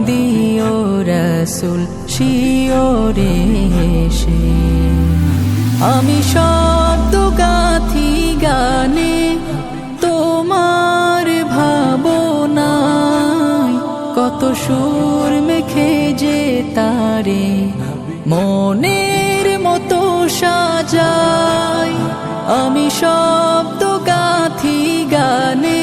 দিও রসুল শিওরে সে আমি শব্দ গাথি গানে তোমার ভাবনায় কত সুর মেখে যে তারে মনের মতো সাজায় আমি শব্দ গাথি গানে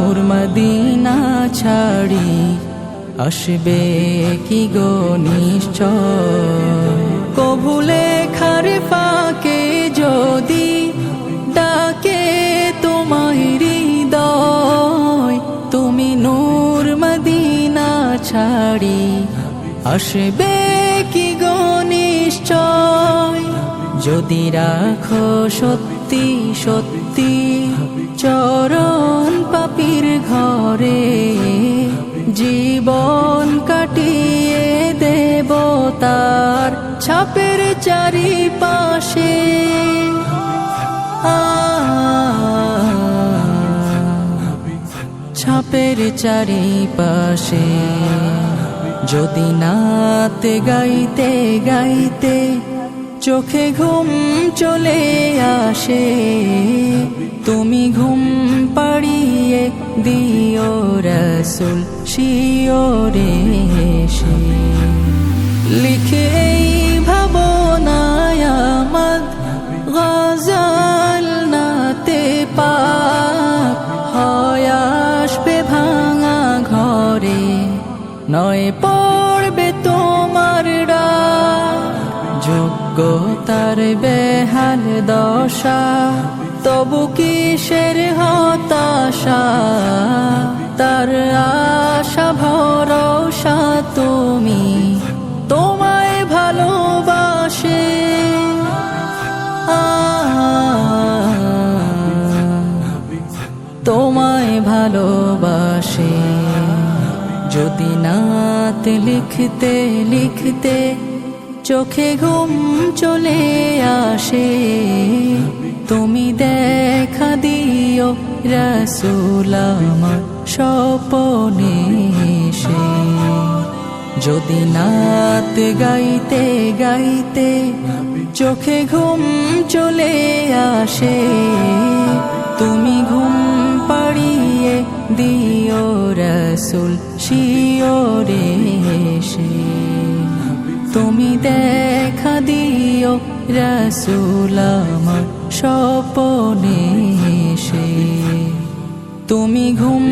মদিনা ছাড়ি, আসবে কি গো নিশ্চয়? কভু লেখার ফাঁকে যদি ডাকে তোমায় হৃদয়, তুমি নূর মদিনা ছাড়ি, আসবে কি গো নিশ্চয়? যদি রাখো সত্যি সত্যি চরণ পাপির ঘরে, জীবন কাটিয়ে দেব তার ছাপের চারিপাশে। ছাপের চারিপাশে। যদি নাতে গাইতে গাইতে চোখে ঘুম চলে আসে। তুমি ঘুম পাড়িয়ে দিও রসুল শিওরে সে লিখে ভাবনায় আমদ গজল নাতে পাক হয় আসবে ভাঙা ঘরে, নয় যোগ্যতার বেহাল দশা, তবু কিসের হতাশা? তার আশা ভরসা তুমি তোমায় ভালোবাসে। তোমায় ভালোবাসে। যদি নাতে লিখতে লিখতে চোখে ঘুম চলে আসে। তুমি দেখা দিও রসুল আমার স্বপনে সে যদি নাত গাইতে গাইতে চোখে ঘুম চলে আসে, তুমি ঘুম পাড়িয়ে দিও রসুল শিওরে সে তুমি দেখা দিও রসুল আমার স্বপনে সে তুমি ঘুম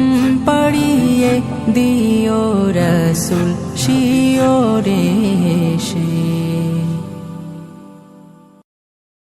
পাড়িয়ে দিও রসুল শিওরে সে